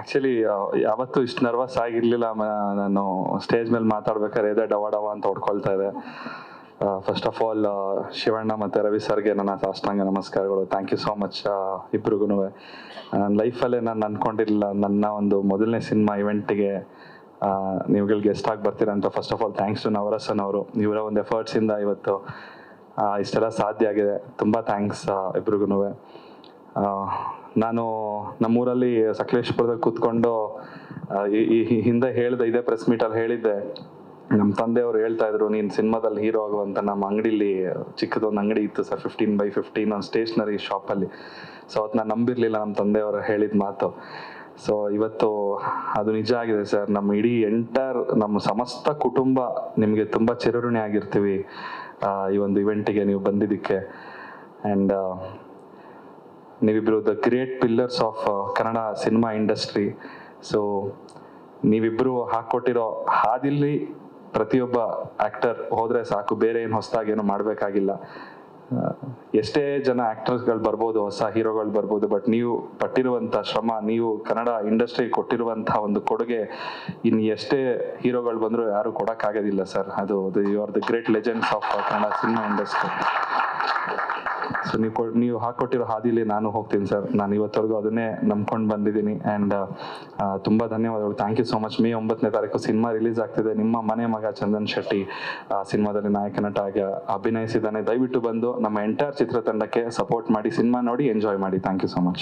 Actually ಯಾವತ್ತೂ ಇಷ್ಟು nervous ಆಗಿರ್ಲಿಲ್ಲ. ನಾನು ಸ್ಟೇಜ್ ಮೇಲೆ ಮಾತಾಡ್ಬೇಕಾದ್ರೆ ಎದೆ ಡವ ಡವ ಅಂತ ಹೊಡ್ಕೊಳ್ತಾ ಇದೆ. ಫಸ್ಟ್ ಆಫ್ ಆಲ್ ಶಿವಣ್ಣ ಮತ್ತು ರವಿ ಸರ್ಗೆ ನನ್ನ ಸಾಷ್ಟಾಂಗ ನಮಸ್ಕಾರಗಳು. ಥ್ಯಾಂಕ್ ಯು ಸೋ ಮಚ್ ಇಬ್ರಿಗೂ ನನ್ನ ಲೈಫಲ್ಲೇ ನಾನು ಅಂದ್ಕೊಂಡಿರಲಿಲ್ಲ ನನ್ನ ಒಂದು ಮೊದಲನೇ ಸಿನಿಮಾ ಇವೆಂಟಿಗೆ ನೀವುಗಳು ಗೆಸ್ಟ್ ಆಗಿ ಬರ್ತೀರಾ ಅಂತ. First of all thanks to Navarasan ಅವರು. ಇವರ ಒಂದು ಎಫರ್ಟ್ಸಿಂದ ಇವತ್ತು ಇಷ್ಟೆಲ್ಲ ಸಾಧ್ಯ ಆಗಿದೆ. ತುಂಬ ಥ್ಯಾಂಕ್ಸ್ ಇಬ್ರಿಗೂ ನಾನು ನಮ್ಮೂರಲ್ಲಿ ಸಕಲೇಶ್ಪುರದಲ್ಲಿ ಕೂತ್ಕೊಂಡು ಈ ಹಿಂದೆ ಹೇಳಿದೆ ಇದೇ ಪ್ರೆಸ್ ಮೀಟಲ್ಲಿ ಹೇಳಿದ್ದೆ. ನಮ್ಮ ತಂದೆಯವರು ಹೇಳ್ತಾ ಇದ್ರು, ನೀನು ಸಿನಿಮಾದಲ್ಲಿ ಹೀರೋ ಆಗುವಂತ ನಮ್ಮ ಅಂಗಡಿಲಿ ಚಿಕ್ಕದೊಂದು ಅಂಗಡಿ ಇತ್ತು ಸರ್ ಫಿಫ್ಟೀನ್ ಬೈ ಫಿಫ್ಟೀನ್ ಒಂದು ಸ್ಟೇಷ್ನರಿ ಶಾಪಲ್ಲಿ ಸೊ ಅವತ್ತು ನಾನು ನಂಬಿರಲಿಲ್ಲ ನಮ್ಮ ತಂದೆಯವರು ಹೇಳಿದ ಮಾತು. ಸೊ ಇವತ್ತು ಅದು ನಿಜ ಆಗಿದೆ ಸರ್, ನಮ್ಮ ಇಡೀ ಎಂಟರ್ ನಮ್ಮ ಸಮಸ್ತ ಕುಟುಂಬ ನಿಮಗೆ ತುಂಬ ಚಿರಋಣಿ ಆಗಿರ್ತೀವಿ ಈ ಒಂದು ಇವೆಂಟಿಗೆ ನೀವು ಬಂದಿದ್ದಕ್ಕೆ. ಆ್ಯಂಡ್ ನೀವಿಬ್ಬರು the great pillars of Kannada cinema industry so ನೀವಿಬ್ಬರು ಹಾಕ್ಕೊಟ್ಟಿರೋ ಹಾದಿಲ್ಲಿ ಪ್ರತಿಯೊಬ್ಬ ಆ್ಯಕ್ಟರ್ ಹೋದರೆ ಸಾಕು. ಬೇರೆ ಏನು ಹೊಸದಾಗಿ ಏನು ಮಾಡಬೇಕಾಗಿಲ್ಲ. ಎಷ್ಟೇ ಜನ ಆ್ಯಕ್ಟರ್ಸ್ಗಳು ಬರ್ಬೋದು, ಹೊಸ ಹೀರೋಗಳು ಬರ್ಬೋದು ಬಟ್ ನೀವು ಪಟ್ಟಿರುವಂಥ ಶ್ರಮ, ನೀವು ಕನ್ನಡ ಇಂಡಸ್ಟ್ರಿ ಕೊಟ್ಟಿರುವಂಥ ಒಂದು ಕೊಡುಗೆ ಇನ್ನು ಎಷ್ಟೇ ಹೀರೋಗಳು ಬಂದರೂ ಯಾರು ಕೊಡೋಕ್ಕಾಗೋದಿಲ್ಲ ಸರ್ ಅದು you are the great legends of Kannada cinema industry so ನೀವು ಕೊ ನೀವು ಹಾಕೊಟ್ಟಿರೋ ಹಾದಿಲಿ ನಾನು ಹೋಗ್ತೀನಿ ಸರ್. ನಾನು ಇವತ್ತವರೆಗೂ ಅದನ್ನೇ ನಂಬ್ಕೊಂಡು ಬಂದಿದ್ದೀನಿ. ಆ್ಯಂಡ್ ತುಂಬ ಧನ್ಯವಾದಗಳು. Thank you so much May ಒಂಬತ್ತನೇ ತಾರೀಕು ಸಿನಿಮಾ ರಿಲೀಸ್ ಆಗ್ತಿದೆ. ನಿಮ್ಮ ಮನೆ ಮಗ ಚಂದನ್ ಶೆಟ್ಟಿ ಆ, ಸಿನಿಮಾದಲ್ಲಿ ನಾಯಕ ನಟ ಆಗಿ ಅಭಿನಯಿಸಿದ್ದಾನೆ. ದಯವಿಟ್ಟು ಬಂದು ನಮ್ಮ ಎಂಟೈರ್ ಚಿತ್ರತಂಡಕ್ಕೆ ಸಪೋರ್ಟ್ ಮಾಡಿ ಸಿನಿಮಾ ನೋಡಿ ಎಂಜಾಯ್ ಮಾಡಿ. Thank you so much